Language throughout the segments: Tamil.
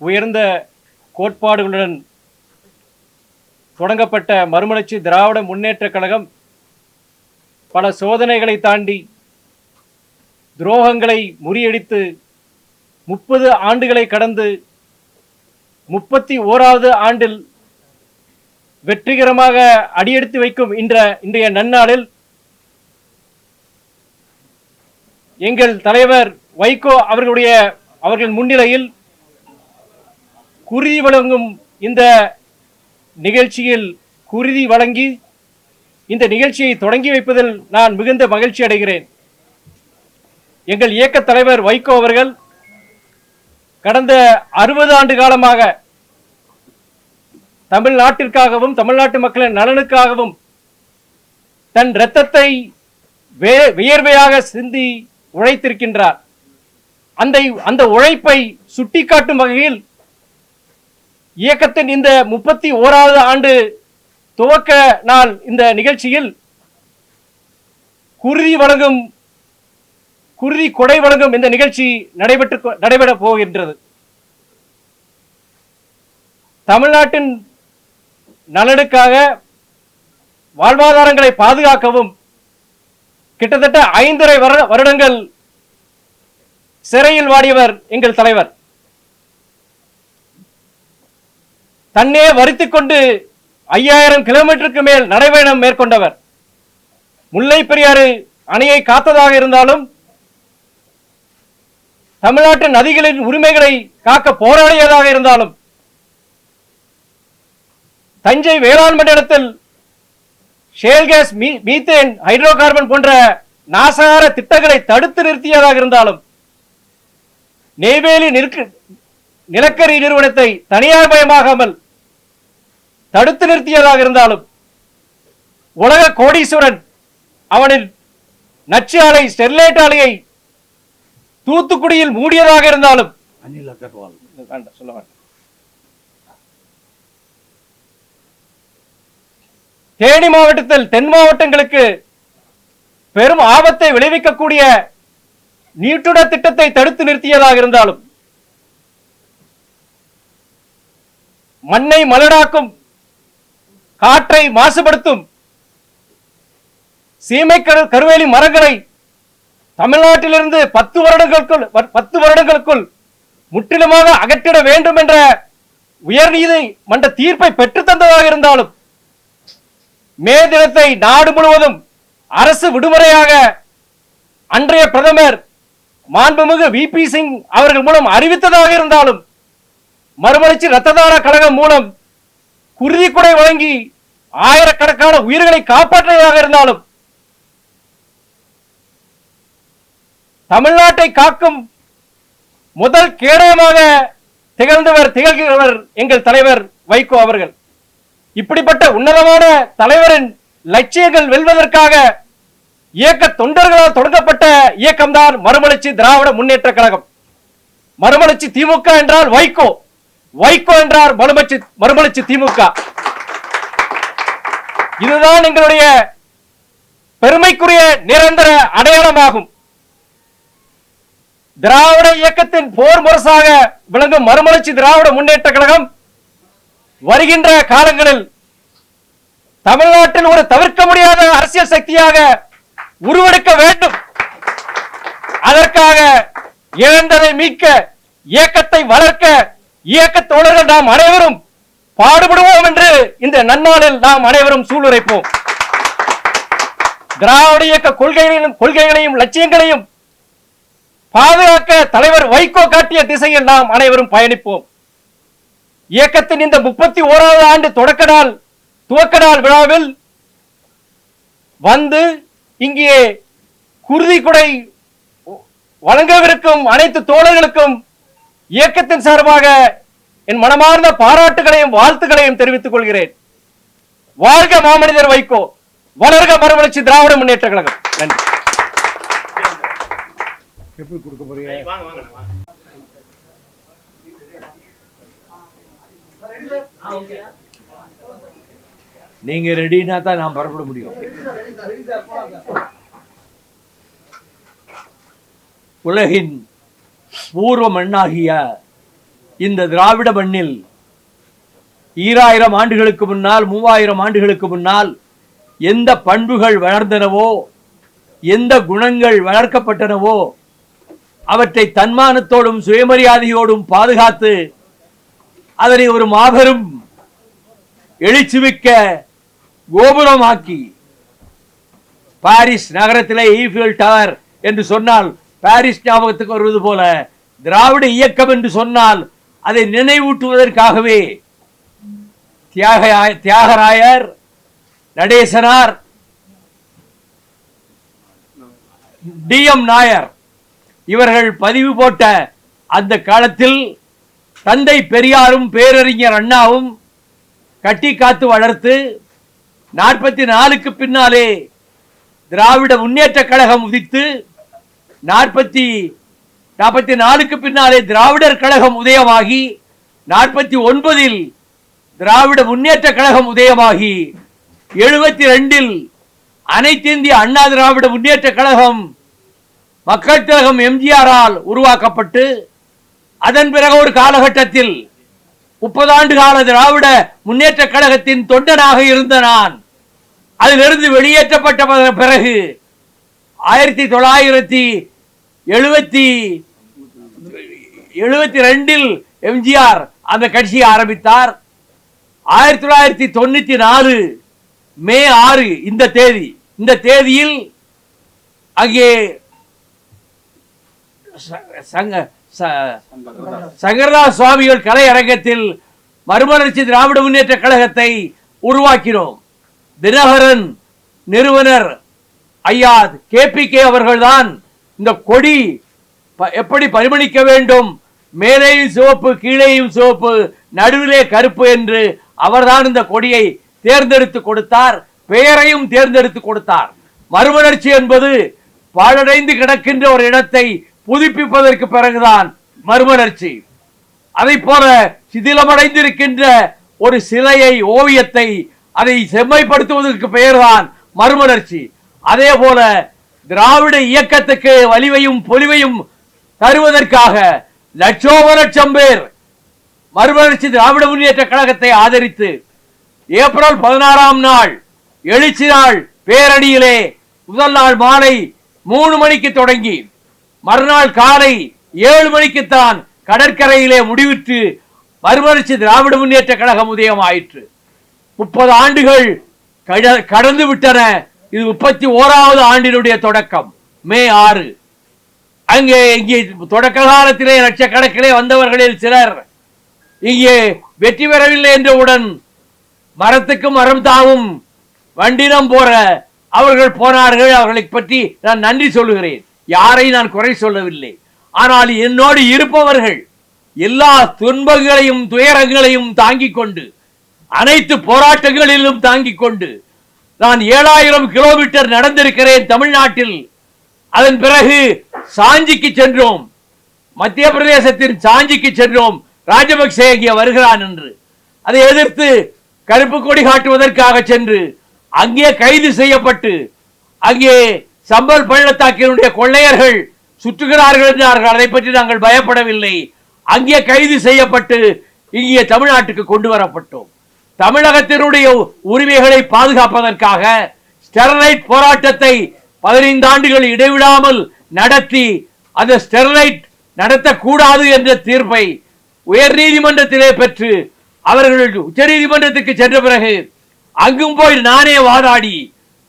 உயர்ந்த கோட்பாடுகளுடன் தொடங்கப்பட்ட மறுமலர்ச்சி திராவிட முன்னேற்றக் கழகம் பல சோதனைகளை தாண்டி துரோகங்களை முறியடித்து முப்பது ஆண்டுகளை கடந்து முப்பத்தி ஓராவது ஆண்டில் வெற்றிகரமாக அடியெடுத்து வைக்கும் இன்ற இன்றைய நன்னாளில் எங்கள் தலைவர் வைகோ அவர்களுடைய அவர்கள் முன்னிலையில் குருதி வழங்கும் இந்த நிகழ்ச்சியில் குருதி வழங்கி இந்த நிகழ்ச்சியை தொடங்கி வைப்பதில் நான் மிகுந்த மகிழ்ச்சி அடைகிறேன். எங்கள் இயக்க தலைவர் வைகோ அவர்கள் கடந்த அறுபது ஆண்டு காலமாக தமிழ்நாட்டிற்காகவும் தமிழ்நாட்டு மக்களின் நலனுக்காகவும் தன் இரத்தத்தை வே- வியர்வையாக சிந்தி உழைத்திருக்கின்றார். அந்த அந்த உழைப்பை சுட்டிக்காட்டும் வகையில் இயக்கத்தின் இந்த முப்பத்தி ஓராவது ஆண்டு துவக்க நாள் இந்த நிகழ்ச்சியில் குருதி வழங்கும் குருதி கொடை வழங்கும் இந்த நிகழ்ச்சி நடைபெற்று நடைபெற போகின்றது. தமிழ்நாட்டின் நலனுக்காக வாழ்வாதாரங்களை பாதுகாக்கவும் கிட்டத்தட்ட ஐந்தரை வருட- வருடங்கள் சிறையில் வாடியவர் எங்கள் தலைவர். தன்னே வருத்தி கொண்டு ஐயாயிரம் கிலோமீட்டருக்கு மேல் நடைபயணம் மேற்கொண்டவர். முல்லை பெரியாறு அணையை காத்ததாக இருந்தாலும் தமிழ்நாட்டு நதிகளின் உரிமைகளை காக்க போராடியதாக இருந்தாலும் தஞ்சை வேளாண் மண்டலத்தில் ஷேல் கேஸ் மீ- மீத்தேன் ஹைட்ரோ கார்பன் போன்ற நாசகார திட்டங்களை தடுத்து நிறுத்தியதாக இருந்தாலும் நெய்வேலி நிற்கு நிலக்கரி நிறுவனத்தை தனியார் பயமாகாமல் தடுத்து நிறுத்தியதாக இருந்தாலும் உலக கோடீஸ்வரன் அவனின் நச்சு ஆலை ஸ்டெர்லைட் ஆலையை தூத்துக்குடியில் மூடியதாக இருந்தாலும் அனில் அகர்வால். வேண்டாம் சொல்ல வேண்டாம். தேனி மாவட்டத்தில் தென் மாவட்டங்களுக்கு பெரும் ஆபத்தை விளைவிக்கக்கூடிய நீட்டுட திட்டத்தை தடுத்து நிறுத்தியதாக இருந்தாலும் மண்ணை மலடாக்கும் காற்றை மாசுபடுத்தும் சீமை கருவேலி மரங்களை தமிழ்நாட்டிலிருந்து பத்து வருடங்களுக்குள் பத்து வருடங்களுக்குள் முற்றிலுமாக அகற்றிட வேண்டும் என்ற உயர் நீதி மன்ற தீர்ப்பை பெற்று தந்ததாக இருந்தாலும் மே தினத்தை நாடு முழுவதும் அரசு விடுமுறையாக அன்றைய பிரதமர் மாண்புமிகு வி. பி. சிங் அவர்கள் மூலம் அறிவித்ததாக இருந்தாலும் மறுமலர்ச்சி ரத்ததார கழகம் மூலம் குருதி கொடை வழங்கி ஆயிரக்கணக்கான உயிர்களை காப்பாற்றியதாக இருந்தாலும் தமிழ்நாட்டை காக்கும் முதல் கேடயமாக திகழ்ந்தவர் திகழ்கிறவர் எங்கள் தலைவர் வைகோ அவர்கள். இப்படிப்பட்ட உன்னதமான தலைவரின் லட்சியங்கள் வெல்வதற்காக இயக்க தொண்டர்களால் தொடங்கப்பட்ட இயக்கம்தான் மறுமலர்ச்சி திராவிட முன்னேற்ற கழகம். மறுமலர்ச்சி திமுக என்றால் வைகோ. வைகோ என்றார் மறுமலர்ச்சி மறுமலர்ச்சி திமுக. இதுதான் எங்களுடைய பெருமைக்குரிய நிரந்தர அடையாளமாகும். திராவிட இயக்கத்தின் போர் முரசாக விளங்கும் மறுமலர்ச்சி திராவிட முன்னேற்ற கழகம் வருகின்ற காலங்களில் தமிழ்நாட்டில் ஒரு தவிர்க்க முடியாத அரசியல் சக்தியாக உருவெடுக்க வேண்டும். அதற்காக இழந்ததை மீட்க இயக்கத்தை வளர்க்க இயக்க தோழர்கள் நாம் அனைவரும் பாடுபடுவோம் என்று இந்த நன்னாளில் நாம் அனைவரும் சூளுரைப்போம். திராவிட இயக்க கொள்கைகளையும் கொள்கைகளையும் லட்சியங்களையும் பாதுகாக்க தலைவர் வைகோ காட்டிய திசையில் நாம் அனைவரும் பயணிப்போம். இயக்கத்தின் இந்த முப்பத்தி ஓராவது ஆண்டு தொடக்க நாள் துவக்க நாள் விழாவில் வந்து இங்கே குருதி குடை வழங்கவிருக்கும் அனைத்து தோழர்களுக்கும் இயக்கத்தின் சார்பாக என் மனமார்ந்த பாராட்டுகளையும் வாழ்த்துக்களையும் தெரிவித்துக் கொள்கிறேன். வாழ்க மாமனிதர் வைகோ வளர்க மறுமலர்ச்சி திராவிட முன்னேற்ற கழகம். நன்றி. எப்படி கொடுக்க போறீங்க? நீங்க ரெடினா தான் நான் புறப்பட முடியும். உலகின் பூர்வ மண்ணாகிய இந்த திராவிட மண்ணில் ஈராயிரம் ஆண்டுகளுக்கு முன்னால் மூவாயிரம் ஆண்டுகளுக்கு முன்னால் எந்த பண்புகள் வளர்ந்தனவோ எந்த குணங்கள் வளர்க்கப்பட்டனவோ அவற்றை தன்மானத்தோடும் சுயமரியாதையோடும் பாதுகாத்து அதனை ஒரு மாபெரும் எழுச்சிமிக்க கோபுரமாக்கி பாரிஸ் நகரத்திலே ஈஃபில் டவர் என்று சொன்னால் பாரிஸ் ஞாபகத்துக்கு வருவது போல திராவிட இயக்கம் என்று சொன்னால் அதை நினைவூட்டுவதற்காகவே தியாக தியாகராயர் நடேசனார் டி எம் நாயர் இவர்கள் பதிவு போட்ட அந்த காலத்தில் தந்தை பெரியாரும் பேரறிஞர் அண்ணாவும் கட்டி காத்து வளர்த்து நாற்பத்தி நாலுக்கு பின்னாலே திராவிட முன்னேற்ற கழகம் உதித்து நாற்பத்தி நாற்பத்தி நாலுக்கு பின்னாலே திராவிடர் கழகம் உதயமாகி நாற்பத்தி ஒன்பதில் திராவிட முன்னேற்ற கழகம் உதயமாகி எழுபத்தி ரெண்டில் அனைத்திந்திய அண்ணா திராவிட முன்னேற்ற கழகம் மக்கள் திலகம் எம்ஜிஆரால் உருவாக்கப்பட்டு அதன் பிறகு ஒரு காலகட்டத்தில் முப்பது ஆண்டு கால திராவிட முன்னேற்ற கழகத்தின் தொண்டனாக இருந்த நான் அதிலிருந்து வெளியேற்றப்பட்ட பிறகு ஆயிரத்தி தொள்ளாயிரத்தி எழுபத்தி எழுபத்தி ரெண்டில் எம்ஜிஆர் அந்த கட்சியை ஆரம்பித்தார். ஆயிரத்தி தொள்ளாயிரத்தி தொண்ணூத்தி நாலு மே ஆறு இந்த தேதி. இந்த தேதியில் அங்கே ச- சங்கரதாஸ் சுவாமிகள் கலை அரங்கத்தில் மறுமலர்ச்சி திராவிட முன்னேற்ற கழகத்தை உருவாக்கினோம். தினகரன் நிறுவனர் ஐயா கேபிகே அவர்கள்தான் இந்த கொடி ப- எப்படி பரிமணிக்க வேண்டும்? மேலேயும் சிவப்பு கீழேயும் சிவப்பு நடுவிலே கருப்பு என்று அவர்தான் இந்த கொடியை தேர்ந்தெடுத்து கொடுத்தார் பெயரையும் தேர்ந்தெடுத்து கொடுத்தார். மறுமலர்ச்சி என்பது பாழடைந்து கிடக்கின்ற ஒரு இடத்தை புதுப்பிப்பதற்கு பிறகுதான் மறுமலர்ச்சி. அதை போல சிதிலமடைந்திருக்கின்ற ஒரு சிலையை ஓவியத்தை அதை செம்மைப்படுத்துவதற்கு பெயர்தான் மறுமலர்ச்சி. அதே போல திராவிட இயக்கத்துக்கு வலிவையும் பொலிவையும் தருவதற்காக லட்சோப லட்சம் பேர் மறுமலர்ச்சி திராவிட முன்னேற்ற கழகத்தை ஆதரித்து ஏப்ரல் பதினாறாம் நாள் எழுச்சி நாள் பேரணியிலே முதல் நாள் மாலை மூணு மணிக்கு தொடங்கி மறுநாள் காலை ஏழு மணிக்குத்தான் கடற்கரையிலே முடிவிட்டு மறுமலர்ச்சி திராவிட முன்னேற்ற கழகம் உதயம் ஆயிற்று முப்பது ஆண்டுகள் கட- கடந்து விட்டன இது முப்பத்தி ஓராவது ஆண்டினுடைய தொடக்கம் மே ஆறு. அங்கே இங்கே தொடக்க காலத்திலே லட்சக்கணக்கிலே வந்தவர்களில் சிலர் இங்கே வெற்றி பெறவில்லை என்றவுடன் மரத்துக்கு மரம் தாவும் வண்டினம் போற அவர்கள் போனார்கள். அவர்களை பற்றி நான் நன்றி சொல்லுகிறேன். யாரை நான் குறை சொல்லவில்லை. ஆனால் என்னோடு இருப்பவர்கள் எல்லா துன்பங்களையும் துயரங்களையும் தாங்கிக் கொண்டு அனைத்து போராட்டங்களிலும் தாங்கிக் கொண்டு நான் ஏழாயிரம் கிலோமீட்டர் நடந்திருக்கிறேன் தமிழ்நாட்டில். அதன் பிறகு சாஞ்சிக்கு சென்றோம். மத்திய பிரதேசத்தின் சாஞ்சிக்கு சென்றோம். ராஜபக்சே இங்கே வருகிறான் என்று. அதை எதிர்த்து கருப்பு கொடி காட்டுவதற்காக சென்று அங்கே கைது செய்யப்பட்டு அங்கே சம்பல் பள்ளத்தாக்கினுடைய கொள்ளையர்கள் சுற்றுகிறார்கள் என்றார்கள். அதை பற்றி நாங்கள் பயப்படவில்லை. அங்கே கைது செய்யப்பட்டு இங்கே தமிழ்நாட்டுக்கு கொண்டு வரப்பட்டோம். தமிழகத்தினுடைய உரிமைகளை பாதுகாப்பதற்காக ஸ்டெர்லைட் போராட்டத்தை பதினைந்து ஆண்டுகள் இடைவிடாமல் நடத்தி அந்த ஸ்டெர்லைட் நடத்தக்கூடாது என்ற தீர்ப்பை உயர் நீதிமன்றத்திலே பெற்று அவர்கள் உச்சநீதிமன்றத்துக்கு சென்ற பிறகு அங்கும் போய் நானே வாதாடி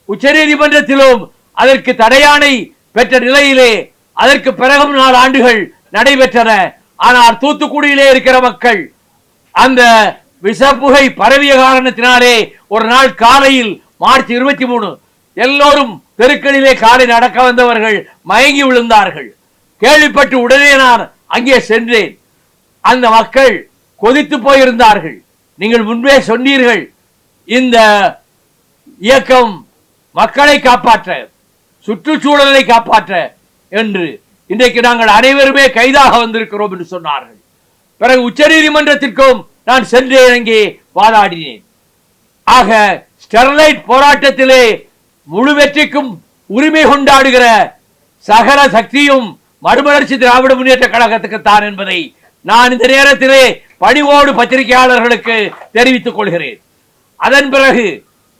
உச்சநீதிமன்றத்திலும் அதற்கு தடையானை பெற்ற நிலையிலே அதற்கு பிறகும் நாலு ஆண்டுகள் நடைபெற்றன. ஆனால் தூத்துக்குடியிலே இருக்கிற மக்கள் அந்த விஷப்புகை பரவிய காரணத்தினாலே ஒரு நாள் காலையில் மார்ச் இருபத்தி மூணு எல்லோரும் தெருக்களிலே காலை நடக்க வந்தவர்கள் மயங்கி விழுந்தார்கள். கேள்விப்பட்டு உடனே நான் அங்கே சென்றேன். அந்த மக்கள் கொதித்து போயிருந்தார்கள். நீங்கள் முன்பே சொன்னீர்கள் இந்த இயக்கம் மக்களை காப்பாற்ற சுற்றுச்சூழலை காப்பாற்ற என்று. இன்றைக்கு நாங்கள் அனைவருமே கைதாக வந்திருக்கிறோம் என்று சொன்னார்கள். பிறகு உச்சநீதிமன்றத்திற்கும் நான் சென்று இறங்கி வாதாடினேன். ஆக ஸ்டெர்லைட் போராட்டத்திலே முழு வெற்றிக்கும் உரிமை கொண்டாடுகிற சகல சக்தியும் மறுமலர்ச்சி திராவிட முன்னேற்ற கழகத்துக்கு தான் என்பதை நான் இந்த நேரத்திலே பணிவோடு பத்திரிகையாளர்களுக்கு தெரிவித்துக் கொள்கிறேன். அதன் பிறகு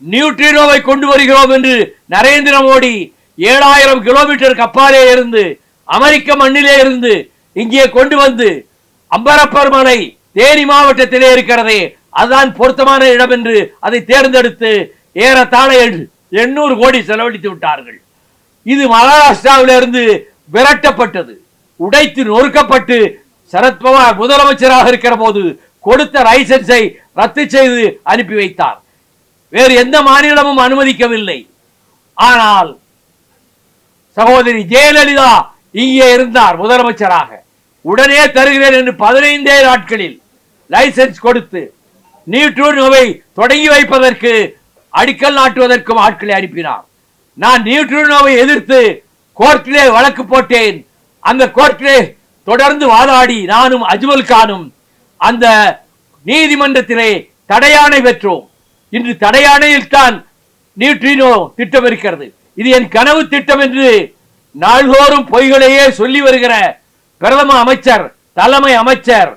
நியூட்ரினோவை கொண்டு வருகிறோம் என்று நரேந்திர மோடி ஏழாயிரம் கிலோமீட்டர் கப்பாலே இருந்து அமெரிக்க மண்ணிலே இருந்து இங்கே கொண்டு வந்து அம்பரப்பர் மலை தேனி மாவட்டத்திலே இருக்கிறதே அதுதான் பொருத்தமான இடம் என்று அதை தேர்ந்தெடுத்து ஏறத்தாழ எண்ணூறு கோடி செலவழித்து விட்டார்கள். இது மகாராஷ்டிராவிலிருந்து விரட்டப்பட்டது. உடைத்து நொறுக்கப்பட்டு சரத்பவார் முதலமைச்சராக இருக்கிற போது கொடுத்த லைசன்ஸை ரத்து செய்து அனுப்பி வைத்தார். வேறு எந்த மாநிலமும் அனுமதிக்கவில்லை. ஆனால் சகோதரி ஜெயலலிதா இங்கே இருந்தார் முதலமைச்சராக. உடனே தருகிறேன் என்று பதினைந்தே நாட்களில் லைசன்ஸ் கொடுத்து நியூட்ரூனோவை தொடங்கி வைப்பதற்கு அடிக்கல் நாட்டுவதற்கும் ஆட்களை அனுப்பினார். நான் நியூட்ரூனோவை எதிர்த்து கோர்ட்டிலே வழக்கு போட்டேன். அந்த கோர்ட்டிலே தொடர்ந்து வாதாடி நானும் அஜ்மல் கானும் அந்த நீதிமன்றத்திலே தடையாணை பெற்றோம். இன்று தடையாணையில் தான் நியூட்ரினோ திட்டம் இருக்கிறது இது என் கனவு திட்டம் என்று நாள்தோறும் பொய்களையே சொல்லி வருகிற பிரதம அமைச்சர் தலைமை அமைச்சர்.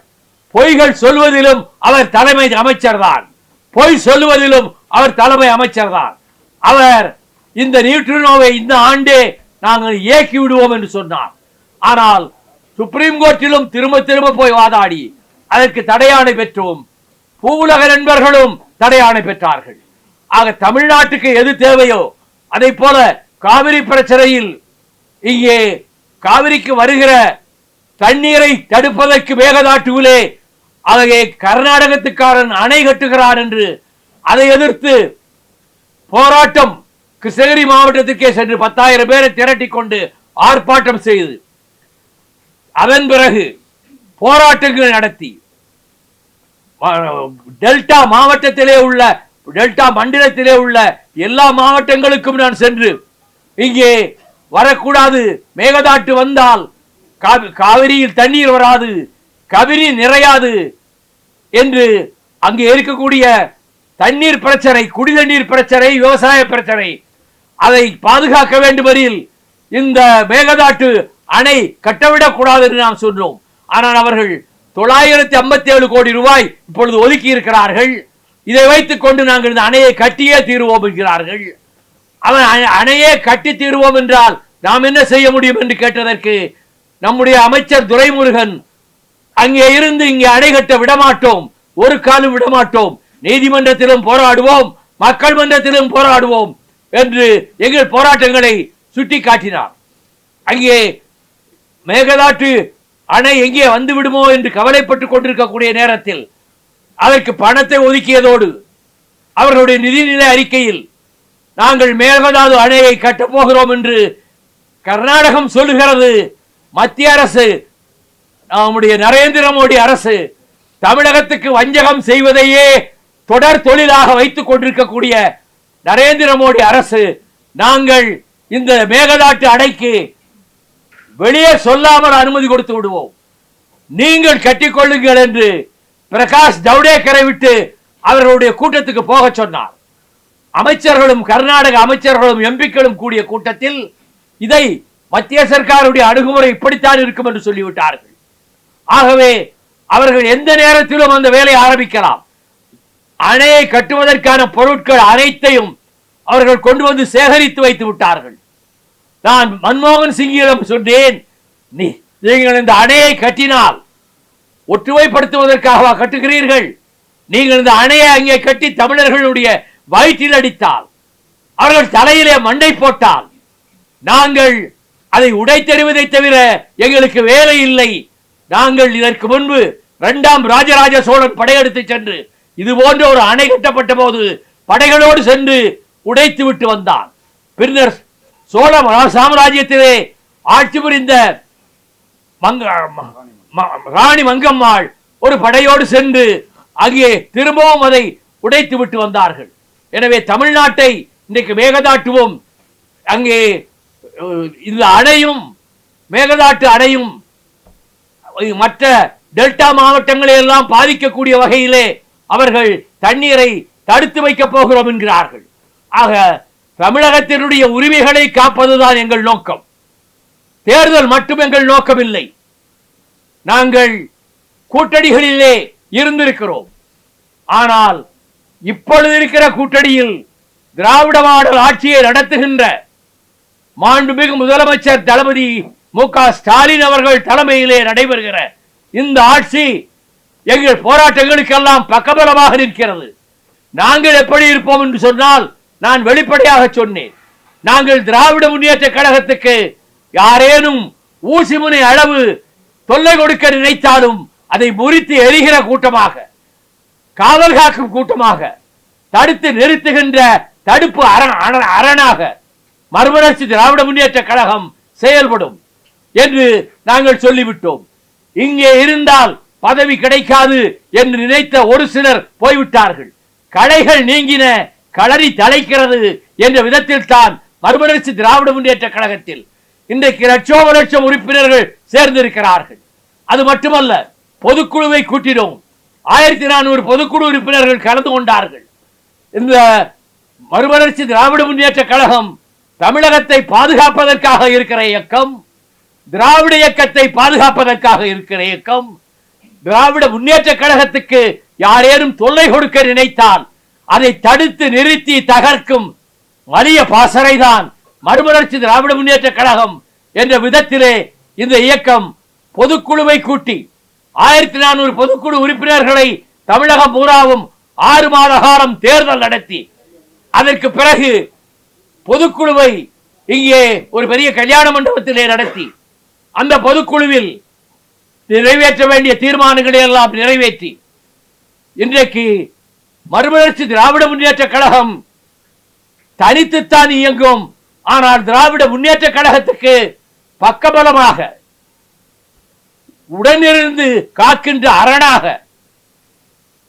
பொய்கள் சொல்வதிலும் அவர் தலைமை அமைச்சர் தான். பொய் சொல்லுவதிலும் அவர் தலைமை அமைச்சர் தான். அவர் இந்த நியூட்ரினோவை இந்த ஆண்டே நாங்கள் இயக்கி விடுவோம் என்று சொன்னார். ஆனால் சுப்ரீம் கோர்ட்டிலும் திரும்ப திரும்ப போய் வாதாடி அதற்கு தடையாணை பெற்றோம். பூவுலக நண்பர்களும் தடையாணை பெற்றார்கள். ஆக தமிழ்நாட்டுக்கு எது தேவையோ அதை போல காவிரி பிரச்சனையில் இங்கே காவிரிக்கு வருகிற தண்ணீரை தடுப்பதற்கு மேகதாட்டுவிலே அதையே கர்நாடகத்துக்காரன் அணை கட்டுகிறான் என்று அதை எதிர்த்து போராட்டம் கிருஷ்ணகிரி மாவட்டத்திற்கே சென்று பத்தாயிரம் பேரை திரட்டி கொண்டு ஆர்ப்பாட்டம் செய்து அதன் பிறகு போராட்டங்கள் நடத்தி டெல்டா மாவட்டத்திலே உள்ள டெல்டா மண்டலத்திலே உள்ள எல்லா மாவட்டங்களுக்கும் நான் சென்று இங்கே வரக்கூடாது மேகதாட்டு வந்தால் காவிரியில் தண்ணீர் வராது கவிரி நிறையாது என்று அங்கே இருக்கக்கூடிய தண்ணீர் பிரச்சனை குடிநீர் பிரச்சனை விவசாய பிரச்சனை அதை பாதுகாக்க வேண்டுமெனில் இந்த மேகதாட்டு அணை கட்டவிடக்கூடாது என்று நாம் சொன்னோம். ஆனால் அவர்கள் தொள்ளாயிரத்தி ஐம்பத்தி ஏழு கோடி ரூபாய் இப்பொழுது ஒதுக்கி இருக்கிறார்கள். இதை வைத்துக் கொண்டு நாங்கள் இந்த அணையை கட்டியே தீருவோம் என்கிறார்கள். அவன் அணை- அணையே கட்டி தீருவோம் என்றால் நாம் என்ன செய்ய முடியும் என்று கேட்டதற்கு நம்முடைய அமைச்சர் துரைமுருகன் அங்கே இருந்து இங்கே அணை கட்ட விடமாட்டோம். ஒரு காலம் விடமாட்டோம். நீதிமன்றத்திலும் போராடுவோம். மக்கள் மன்றத்திலும் போராடுவோம் என்று எங்கள் போராட்டங்களை சுட்டி காட்டினார் அங்கே மேகதாட்டு அணை எங்கே வந்து விடுமோ என்று கவலைப்பட்டுக் கொண்டிருக்கக்கூடிய நேரத்தில் அதற்கு பணத்தை ஒதுக்கியதோடு அவர்களுடைய நிதிநிலை அறிக்கையில் நாங்கள் மேகதாது அணையை கட்டப் போகிறோம் என்று கர்நாடகம் சொல்லுகிறது. மத்திய அரசு நம்முடைய நரேந்திர மோடி அரசு தமிழகத்துக்கு வஞ்சகம் செய்வதையே தொடர் தொழிலாக வைத்துக் கொண்டிருக்கக்கூடிய நரேந்திர மோடி அரசு நாங்கள் இந்த மேகதாட்டு அடைக்கு வெளியே சொல்லாமல் அனுமதி கொடுத்து விடுவோம். நீங்கள் கட்டிக்கொள்ளுங்கள் என்று பிரகாஷ் ஜவடேக்கரை விட்டு அவர்களுடைய கூட்டத்துக்கு போக சொன்னார். அமைச்சர்களும் கர்நாடக அமைச்சர்களும் எம்பிக்களும் கூடிய கூட்டத்தில் இதை மத்திய சர்க்காருடைய அணுகுமுறை இப்படித்தான் இருக்கும் என்று சொல்லிவிட்டார்கள். ஆகவே அவர்கள் எந்த நேரத்திலும் அந்த வேலையை ஆரம்பிக்கலாம். அணையை கட்டுவதற்கான பொருட்கள் அனைத்தையும் அவர்கள் கொண்டு வந்து சேகரித்து வைத்து விட்டார்கள். நான் மன்மோகன் சிங்கிடம் சொன்னேன் நீ நீங்கள் இந்த அணையை கட்டினால் ஒற்றுமைப்படுத்துவதற்காக கட்டுகிறீர்கள்? நீங்கள் இந்த அணையை அங்கே கட்டி தமிழர்களுடைய வயிற்றில் அடித்தால் அவர்கள் தலையிலே மண்டை போட்டால் நாங்கள் அதை உடைத்தெறிவதை தவிர எங்களுக்கு வேலை இல்லை. நாங்கள் இதற்கு முன்பு இரண்டாம் ராஜராஜ சோழன் படையெடுத்து சென்று இது போன்ற ஒரு அணை கட்டப்பட்ட போது படைகளோடு சென்று உடைத்து விட்டு வந்தான். பின்னர் சோழ சாம்ராஜ்யத்திலே ஆட்சி புரிந்த மங்க ம- ம- ராணி மங்கம்மாள் ஒரு படையோடு சென்று அங்கே திரும்பவும் அதை உடைத்து விட்டு வந்தார்கள். எனவே தமிழ்நாட்டை இன்றைக்கு மேகதாட்டுவோம். அங்கே இந்த அணையும் மேகதாட்டு அணையும் மற்ற டெல்டா மாவட்டங்களை எல்லாம் பாதிக்கக்கூடிய வகையிலே அவர்கள் தண்ணீரை தடுத்து வைக்கப் போகிறோம் என்கிறார்கள். ஆக தமிழகத்தினுடைய உரிமைகளை காப்பதுதான் எங்கள் நோக்கம். தேர்தல் மட்டும் எங்கள் நோக்கமில்லை. நாங்கள் கூட்டணிகளிலே இருந்திருக்கிறோம். ஆனால் இப்பொழுது இருக்கிற கூட்டணியில் திராவிட மாடல் ஆட்சியை நடத்துகின்ற மாண்புமிகு முதலமைச்சர் தளபதி மு ஸ்டாலின் அவர்கள் தலைமையிலே நடைபெறுகிற இந்த ஆட்சி எங்கள் போராட்டங்களுக்கெல்லாம் பக்கபலமாக நிற்கிறது. நாங்கள் எப்படி இருப்போம் என்று சொன்னால் நான் வெளிப்படையாக சொன்னேன். நாங்கள் திராவிட முன்னேற்ற கழகத்துக்கு யாரேனும் ஊசி முனை அளவு தொல்லை கொடுக்க நினைத்தாலும் அதை முறித்து எரிகிற கூட்டமாக காவல் காக்கும் கூட்டமாக தடுத்து நிறுத்துகின்ற தடுப்பு அரண் அரண்- அரணாக மறுமலர்ச்சி திராவிட முன்னேற்ற கழகம் செயல்படும் என்று நாங்கள் சொல்லிவிட்டோம். இங்கே இருந்தால் பதவி கிடைக்காது என்று நினைத்த ஒரு சிலர் போய்விட்டார்கள். கடைகள் நீங்கின களரி தலைக்கிறது என்ற விதத்தில் தான் மறுமலர்ச்சி திராவிட முன்னேற்ற கழகத்தில் இன்றைக்கு லட்சோப லட்சம் உறுப்பினர்கள் சேர்ந்திருக்கிறார்கள். அது மட்டுமல்ல பொதுக்குழுவை கூட்டினோம். ஆயிரத்தி நானூறு பொதுக்குழு உறுப்பினர்கள் கலந்து கொண்டார்கள். இந்த மறுமலர்ச்சி திராவிட முன்னேற்ற கழகம் தமிழகத்தை பாதுகாப்பதற்காக இருக்கிற இயக்கம் திராவிட இயக்கத்தை பாதுகாப்பதற்காக இருக்கிற இயக்கம் திராவிட முன்னேற்ற கழகத்துக்கு யாரேனும் தொல்லை கொடுக்க நினைத்தால் அதை தடுத்து நிறுத்தி தகர்க்கும் வலிய பாசறைதான் மறுமலர்ச்சி திராவிட முன்னேற்ற கழகம் என்ற விதத்திலே இந்த இயக்கம் பொதுக்குழுவை கூட்டி ஆயிரத்தி நானூறு பொதுக்குழு உறுப்பினர்களை தமிழகம் பூராவும் ஆறு மாத காலம் தேர்தல் நடத்தி அதற்கு பிறகு பொதுக்குழுவை இங்கே ஒரு பெரிய கல்யாண மண்டபத்திலே நடத்தி அந்த பொதுக்குழுவில் நிறைவேற்ற வேண்டிய தீர்மானங்களை எல்லாம் நிறைவேற்றி இன்றைக்கு மறுமலர்ச்சி திராவிட முன்னேற்ற கழகம் தனித்துத்தான் இயங்கும். ஆனால் திராவிட முன்னேற்ற கழகத்துக்கு பக்கபலமாக உடனிருந்து காக்கின்ற அரணாக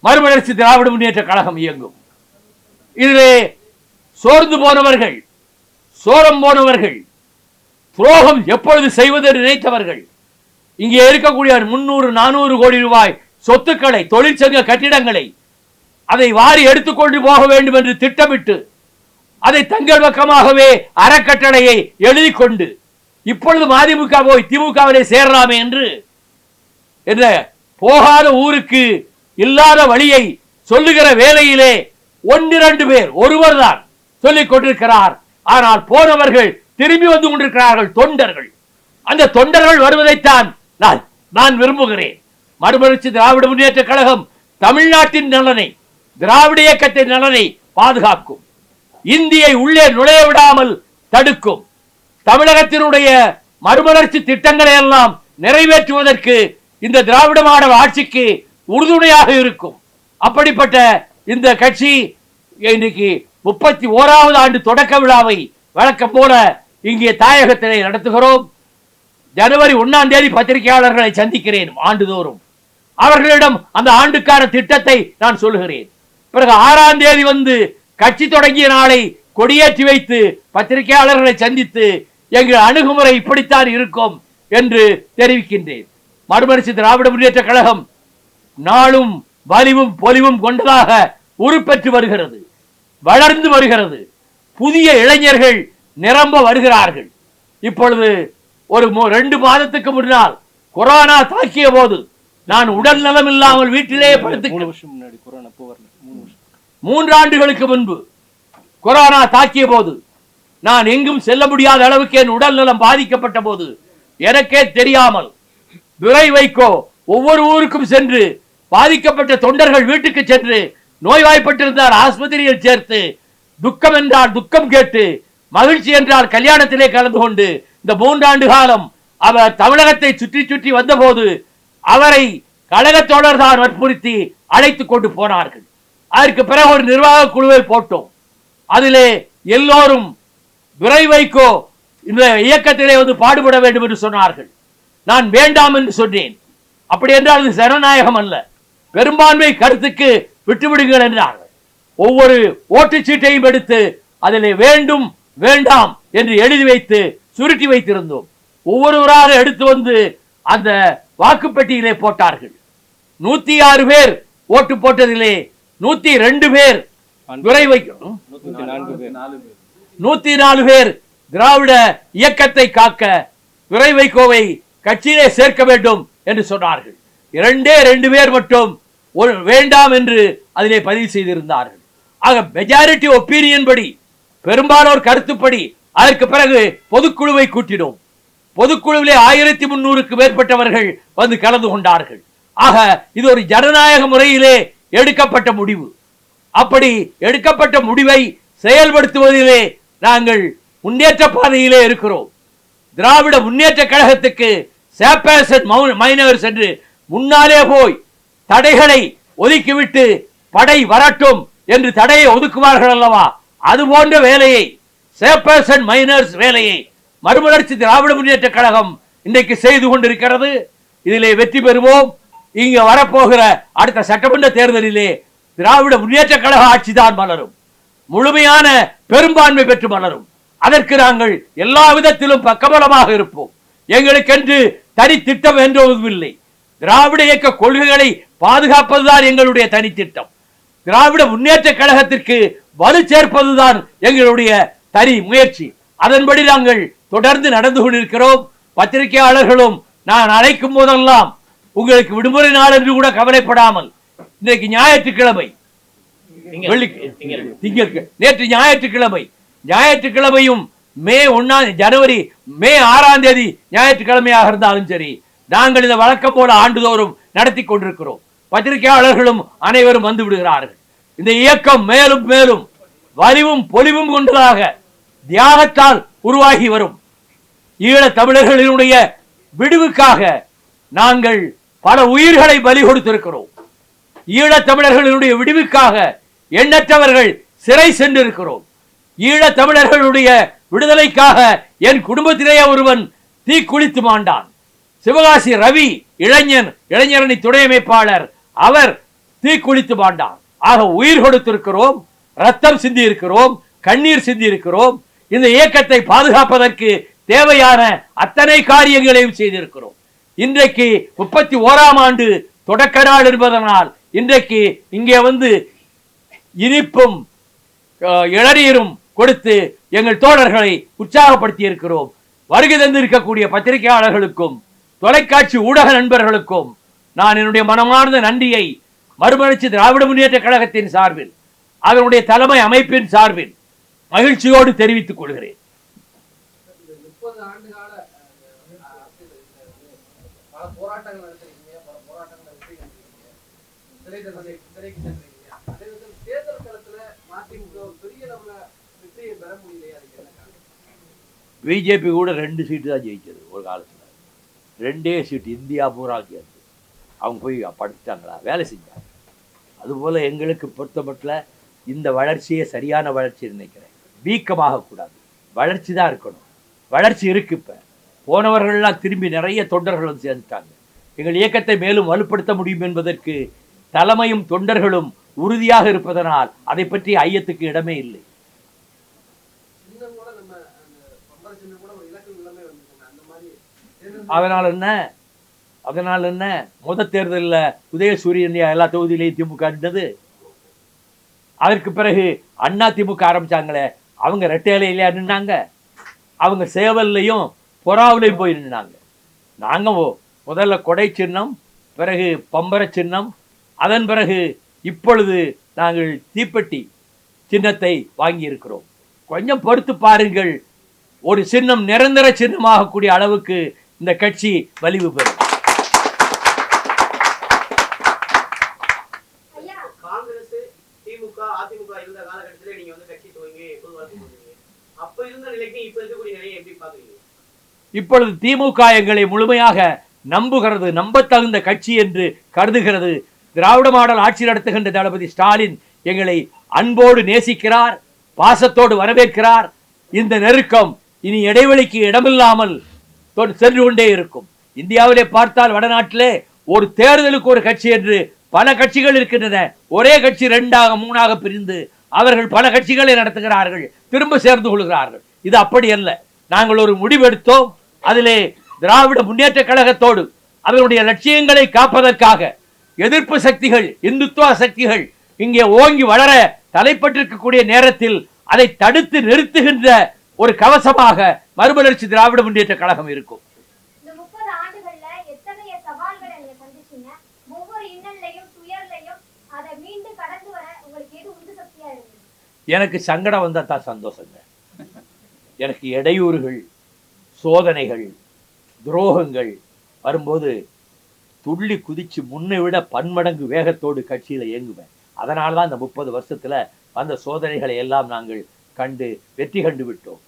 மறுமலர்ச்சி திராவிட முன்னேற்ற கழகம் இயங்கும். இதிலே சோர்ந்து போனவர்கள் சோரம் போனவர்கள் துரோகம் எப்பொழுது செய்வது நினைத்தவர்கள் இங்கே இருக்கக்கூடிய முன்னூறு நானூறு கோடி ரூபாய் சொத்துக்களை தொழிற்சங்க கட்டிடங்களை அதை வாரி எடுத்துக்கொண்டு போக வேண்டும் என்று திட்டமிட்டு அதை தங்கள் பக்கமாகவே அறக்கட்டளையை எழுதி கொண்டு இப்பொழுது மதிமுக போய் திமுகவிலே சேரலாமே என்று என்ற போகாத ஊருக்கு இல்லாத வழியை சொல்லுகிற வேலையிலே ஒன்னிரண்டு பேர் ஒருவர் தான் சொல்லிக் கொண்டிருக்கிறார் ஆனால் போனவர்கள் திரும்பி வந்து கொண்டிருக்கிறார்கள் தொண்டர்கள். அந்த தொண்டர்கள் வருவதைத்தான் நான் நான் விரும்புகிறேன். மறுமலர்ச்சி திராவிட முன்னேற்ற கழகம் தமிழ்நாட்டின் நலனை திராவிட இயக்கத்தின் நலனை பாதுகாக்கும். இந்தியை உள்ளே நுழைய விடாமல் தடுக்கும். தமிழகத்தினுடைய மறுமலர்ச்சி திட்டங்களை எல்லாம் நிறைவேற்றுவதற்கு இந்த திராவிட மாடல் ஆட்சிக்கு உறுதுணையாக இருக்கும். அப்படிப்பட்ட இந்த கட்சி இன்னைக்கு முப்பத்தி ஓராவது ஆண்டு தொடக்க விழாவை வழக்கம் போல இங்கே தாயகத்திலே நடத்துகிறோம். ஜனவரி ஒன்னாம் தேதி பத்திரிகையாளர்களை சந்திக்கிறேன் ஆண்டுதோறும். அவர்களிடம் அந்த ஆண்டுக்கான திட்டத்தை நான் சொல்லுகிறேன். பிறகு ஆறாம் தேதி வந்து கட்சி தொடங்கிய நாளை கொடியேற்றி வைத்து பத்திரிகையாளர்களை சந்தித்து எங்கள் அணுகுமுறை இப்படித்தான் இருக்கும் என்று தெரிவிக்கின்றேன். மறுமரிசு திராவிட முன்னேற்ற கழகம் நாளும் வலிவும் பொலிவும் கொண்டதாக உருப்பெற்று வருகிறது. வளர்ந்து வருகிறது. புதிய இளைஞர்கள் நிரம்ப வருகிறார்கள். இப்பொழுது ஒரு ரெண்டு மாதத்துக்கு முன்னால் கொரோனா தாக்கிய போது நான் உடல் நலம் இல்லாமல் வீட்டிலே படுத்து வருஷம் மூன்றாண்டுகளுக்கு முன்பு கொரோனா தாக்கிய போது நான் எங்கும் செல்ல முடியாத அளவுக்கு என் உடல் நலம் பாதிக்கப்பட்ட போது எனக்கே தெரியாமல் துரை வைக்கோ ஒவ்வொரு ஊருக்கும் சென்று பாதிக்கப்பட்ட தொண்டர்கள் வீட்டுக்கு சென்று நோய்வாய்ப்பட்டிருந்தார் ஆஸ்பத்திரியில் சேர்த்து. துக்கம் என்றால் துக்கம் கேட்டு மகிழ்ச்சி என்றால் கல்யாணத்திலே கலந்து கொண்டு இந்த மூன்றாண்டு காலம் அவர் தமிழகத்தை சுற்றி சுற்றி வந்தபோது அவரை கழகத்தோழர் தான் வற்புறுத்தி அழைத்து கொண்டு போனார்கள். அதற்கு பிறகு ஒரு நிர்வாக குழுவை போட்டோம். அதிலே எல்லோரும் துரை வைக்கோ இந்த இயக்கத்திலே வந்து பாடுபட வேண்டும் என்று சொன்னார்கள். நான் வேண்டாம் என்று சொன்னேன். அப்படி என்றால் அது ஜனநாயகம் அல்ல. பெரும்பான்மை கருத்துக்கு விட்டுவிடுங்கள் என்றார்கள். ஒவ்வொரு ஓட்டுச் சீட்டையும் எடுத்து அதிலே வேண்டும் வேண்டாம் என்று எழுதி வைத்து சுருட்டி வைத்திருந்தோம். ஒவ்வொருவராக எடுத்து வந்து அந்த வாக்குப்பெட்டியிலே போட்டார்கள். நூத்தி ஆறு பேர் ஓட்டு போட்டதிலே நூத்தி ரெண்டு பேர் வைக்கணும் நூத்தி நாலு பேர் திராவிட இயக்கத்தை காக்க துரை வைகோவை கட்சியிலே சேர்க்க வேண்டும் என்று சொன்னார்கள். இரண்டே ரெண்டு பேர் மட்டும் ஒரு வேண்டாம் என்று அதிலே பதிவு செய்திருந்தார்கள். ஆக மெஜாரிட்டி ஒப்பீனியன் படி பெரும்பாலோர் கருத்துப்படி அதற்கு பிறகு பொதுக்குழுவை கூட்டினோம். பொதுக்குழுவிலே ஆயிரத்தி முன்னூறுக்கு மேற்பட்டவர்கள் வந்து கலந்து கொண்டார்கள். ஆக இது ஒரு ஜனநாயக முறையிலே எடுக்கப்பட்ட முடிவு. அப்படி எடுக்கப்பட்ட முடிவை செயல்படுத்துவதிலே நாங்கள் முன்னேற்ற பாதையிலே இருக்கிறோம். திராவிட முன்னேற்ற கழகத்துக்கு சேப்பேசன் மைனர்ஸ் என்று முன்னாலே போய் தடைகளை ஒதுக்கிவிட்டு படை வரட்டும் என்று தடையை ஒதுக்குவார்கள் அல்லவா? அது போன்ற வேலையை மைனர்ஸ் வேலையை மறுமலர்ச்சி திராவிட முன்னேற்ற கழகம் இன்றைக்கு செய்து கொண்டிருக்கிறது. இதிலே வெற்றி பெறுவோம். இங்க வரப்போகிற அடுத்த சட்டமன்ற தேர்தலிலே திராவிட முன்னேற்ற கழக ஆட்சிதான் மலரும். முழுமையான பெரும்பான்மை பெற்று மலரும். அதற்கு நாங்கள் எல்லா விதத்திலும் பக்கபலமாக இருப்போம். எங்களுக்கென்று தனி திட்டம் என்றும் இல்லை திராவிட இயக்க கொள்கைகளை பாதுகாப்பதுதான் எங்களுடைய தனி திட்டம். திராவிட முன்னேற்ற கழகத்திற்கு வலு சேர்ப்பதுதான் எங்களுடைய தனி முயற்சி. அதன்படி நாங்கள் தொடர்ந்து நடந்து கொண்டிருக்கிறோம். பத்திரிகையாளர்களும் நான் அழைக்கும் போதெல்லாம் உங்களுக்கு விடுமுறை நாள் என்று கூட கவலைப்படாமல் இன்றைக்கு ஞாயிற்றுக்கிழமை. நேற்று ஞாயிற்றுக்கிழமை. ஞாயிற்றுக்கிழமையும் மே ஒன்னாம் ஜனவரி மே ஆறாம் தேதி ஞாயிற்றுக்கிழமையாக இருந்தாலும் சரி நாங்கள் இதை வழக்கம் போல ஆண்டுதோறும் நடத்தி கொண்டிருக்கிறோம். பத்திரிகையாளர்களும் அனைவரும் வந்து விடுகிறார்கள். இந்த இயக்கம் மேலும் மேலும் வலிவும் பொலிவும் கொண்டதாக தியாகத்தால் உருவாகி வரும். ஈழ தமிழர்களினுடைய விடுவுக்காக நாங்கள் பல உயிர்களை பலி கொடுத்திருக்கிறோம். ஈழத் தமிழர்களுடைய விடுவுக்காக எண்ணற்றவர்கள் சிறை சென்றிருக்கிறோம். ஈழத் தமிழர்களுடைய விடுதலைக்காக என் குடும்பத்திலேயே ஒருவன் தீக்குளித்து மாண்டான். சிவகாசி ரவி இளைஞன் இளைஞரணி துணை அமைப்பாளர் அவர் தீக்குளித்து மாண்டான் ஆக உயிர் கொடுத்திருக்கிறோம் ரத்தம் சிந்தி இருக்கிறோம் கண்ணீர் சிந்தி இருக்கிறோம் இந்த இயக்கத்தை பாதுகாப்பதற்கு தேவையான அத்தனை காரியங்களையும் செய்திருக்கிறோம். இன்றைக்கு முப்பத்தி ஓராம் ஆண்டு தொடக்க நாள் என்பதனால் இன்றைக்கு இங்கே வந்து இனிப்பும் அஹ், இளநீரும் கொடுத்து எங்கள் தோழர்களை உற்சாகப்படுத்தி இருக்கிறோம் வருகை தந்திருக்கக்கூடிய பத்திரிகையாளர்களுக்கும் தொலைக்காட்சி ஊடக நண்பர்களுக்கும் நான் என்னுடைய மனமார்ந்த நன்றியை மறுமலர்ச்சி திராவிட முன்னேற்ற கழகத்தின் சார்பில் அதனுடைய தலைமை அமைப்பின் சார்பில் மகிழ்ச்சியோடு தெரிவித்துக் கொள்கிறேன். பிஜேபி கூட ரெண்டு சீட்டு தான் ஜெயிச்சது ஒரு காலத்தில். ரெண்டே சீட்டு இந்தியா பூரா அவங்க போய் படுத்துட்டாங்களா வேலை செஞ்சாங்க. அதுபோல் எங்களுக்கு பொறுத்தமட்டில் இந்த வளர்ச்சியே சரியான வளர்ச்சி நினைக்கிறேன். வீக்கமாக கூடாது. வளர்ச்சி தான் இருக்கணும். வளர்ச்சி இருக்கு இப்போ. போனவர்கள்லாம் திரும்பி நிறைய தொண்டர்கள் வந்து சேர்ந்துட்டாங்க. எங்கள் இயக்கத்தை மேலும் வலுப்படுத்த முடியும் என்பதற்கு தலைமையும் தொண்டர்களும் உறுதியாக இருப்பதனால் அதை பற்றி ஐயத்துக்கு இடமே இல்லை. அதனால் என்ன? அதனால் என்ன? முத தேர்தலில் உதயசூரியன் எல்லா தொகுதியிலையும் திமுக இருந்தது அதற்கு பிறகு அண்ணா திமுக ஆரம்பிச்சாங்களே. அவங்க ரெட்டையிலையில நின்னாங்க. அவங்க சேவல்லையும் பொறாவிலையும் போய் நின்னாங்க. நாங்கள் முதல்ல கொடை சின்னம் பிறகு பம்பர சின்னம் அதன் பிறகு இப்பொழுது நாங்கள் தீப்பெட்டி சின்னத்தை வாங்கி இருக்கிறோம் கொஞ்சம் பொறுத்து பாருங்கள். ஒரு சின்னம் நிரந்தர சின்னமாகக்கூடிய அளவுக்கு இந்த கட்சி வலிவு பெறும். திமுக அதிமுக இருந்த காலகட்டத்தில் நீங்க வந்து கட்சி துவங்கி பொது அப்ப இருந்த நிலைக்கு இப்ப இருக்கக்கூடிய நிலையை எப்படி பாக்குறீங்க இப்பொழுது திமுக எங்களை முழுமையாக நம்புகிறது நம்பத்தகுந்த கட்சி என்று கருதுகிறது. திராவிட மாடல் ஆட்சி நடத்துகின்ற தளபதி ஸ்டாலின் எங்களை அன்போடு நேசிக்கிறார் பாசத்தோடு வரவேற்கிறார். இந்த நெருக்கம் இனி இடைவெளிக்கு இடமில்லாமல் சென்று கொண்டே இருக்கும். இந்தியாவிலே பார்த்தால் வடநாட்டிலே ஒரு தேர்தலுக்கு ஒரு கட்சி என்று பல கட்சிகள் இருக்கின்றன. ஒரே கட்சி ரெண்டாக மூணாக பிரிந்து அவர்கள் பல கட்சிகளை நடத்துகிறார்கள் திரும்ப சேர்ந்து கொள்கிறார்கள். இது அப்படி அல்ல. நாங்கள் ஒரு முடிவெடுத்தோம். அதிலே திராவிட முன்னேற்ற கழகத்தோடு அதனுடைய லட்சியங்களை காப்பதற்காக எதிர்ப்பு சக்திகள் இந்துத்துவ சக்திகள் இங்கே ஓங்கி வளர தலைப்பட்டிருக்கக்கூடிய நேரத்தில் அதை தடுத்து நிறுத்துகின்ற ஒரு கவசமாக மறுமலர்ச்சி திராவிட முன்னேற்ற கழகம் இருக்கும் இந்த முப்பது ஆண்டுகள்ல எத்தகைய சவால்களை நீங்க சந்திச்சீங்க எனக்கு சங்கடம் வந்தா தான் சந்தோஷங்க. எனக்கு இடையூறுகள் சோதனைகள் துரோகங்கள் வரும்போது துள்ளி குதிச்சு முன்னை விட பன்மடங்கு வேகத்தோடு கட்சியில இயங்குவேன். அதனால தான் இந்த முப்பது வருஷத்துல வந்த சோதனைகளை எல்லாம் நாங்கள் கண்டு வெற்றி கண்டு விட்டோம்.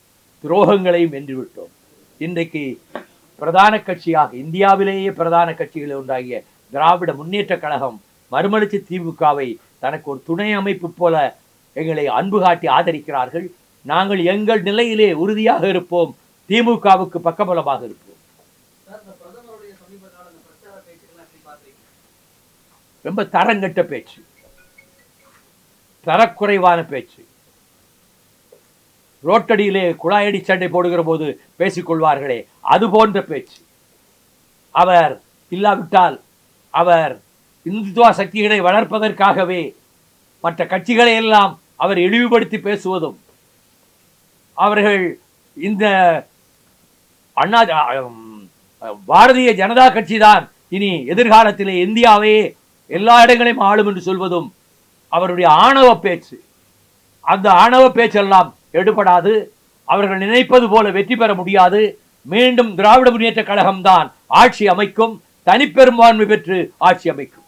துரோகங்களையும் வென்று விட்டோம். இன்றைக்கு பிரதான கட்சியாக இந்தியாவிலேயே பிரதான கட்சிகள் ஒன்றாகிய திராவிட முன்னேற்ற கழகம் மறுமலர்ச்சி திமுகவை தனக்கு ஒரு துணை அமைப்பு போல எங்களை அன்பு காட்டி ஆதரிக்கிறார்கள். நாங்கள் எங்கள் நிலையிலே உறுதியாக இருப்போம். திமுகவுக்கு பக்கபலமாக இருப்போம். ரொம்ப தரங்கட்ட பேச்சு. தரக்குறைவான பேச்சு. ரோட்டடியிலே குழாயடி சண்டை போடுகிற போது பேசிக்கொள்வார்களே அது போன்ற பேச்சு. அவர் இல்லாவிட்டால் அவர் இந்துத்துவ சக்திகளை வளர்ப்பதற்காகவே மற்ற கட்சிகளை எல்லாம் அவர் இழிவுபடுத்தி பேசுவதும் அவர்கள் இந்த அண்ணா பாரதிய ஜனதா கட்சி தான் இனி எதிர்காலத்திலே இந்தியாவே எல்லா இடங்களையும் ஆளும் என்று சொல்வதும் அவருடைய ஆணவ பேச்சு. அந்த ஆணவ பேச்செல்லாம் எடுபடாது. அவர்கள் நினைப்பது போல வெற்றி பெற முடியாது. மீண்டும் திராவிட முன்னேற்ற கழகம்தான் ஆட்சி அமைக்கும். தனிப்பெரும்பான்மை பெற்று ஆட்சி அமைக்கும்.